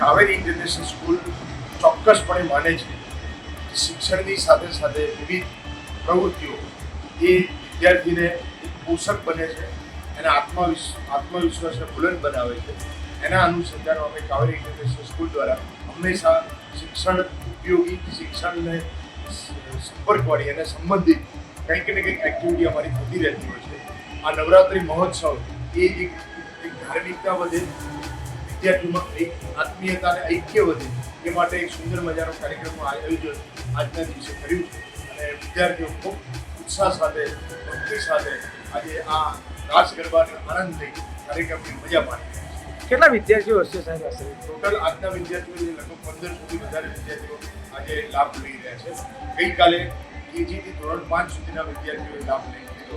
Kaveri international school ચોક્કસપણે માને છે કે શિક્ષણની સાથે સાથે વિવિધ પ્રવૃત્તિઓ એ વિદ્યાર્થીને એક પોષક બને છે. એના આત્મવિશ્વ આત્મવિશ્વાસને બુલંદ બનાવે છે. એના અનુસંધાનમાં અમે કાવેરી ઇન્ટરનેશનલ સ્કૂલ દ્વારા હંમેશા શિક્ષણ ઉપયોગી, શિક્ષણને સંપર્કવાળી અને સંબંધિત કંઈક ને કંઈક એક્ટિવિટી અમારી થતી રહેતી હોય છે. આ નવરાત્રિ મહોત્સવ એ એક ધાર્મિકતા વધે વિદ્યાર્થીઓમાં એક આત્મીયતા અને ઐક્ય વધે એ માટે એક સુંદર મજાનો કાર્યક્રમનું આયોજન આજના દિવસે કર્યું છે. અને વિદ્યાર્થીઓ ખૂબ ઉત્સાહ સાથે ભક્તિ સાથે આજે આ રાસ ગરબાને આનંદ લઈ કાર્યક્રમની મજા માણી કેટલા વિદ્યાર્થીઓ હશે સાહેબ હશે ટોટલ આજના વિદ્યાર્થીઓ લગભગ પંદર સુધી વધારે વિદ્યાર્થીઓ આજે લાભ લઈ રહ્યા છે. ગઈકાલે કેજીથી ધોરણ પાંચ સુધીના વિદ્યાર્થીઓએ લાભ લઈ લીધો.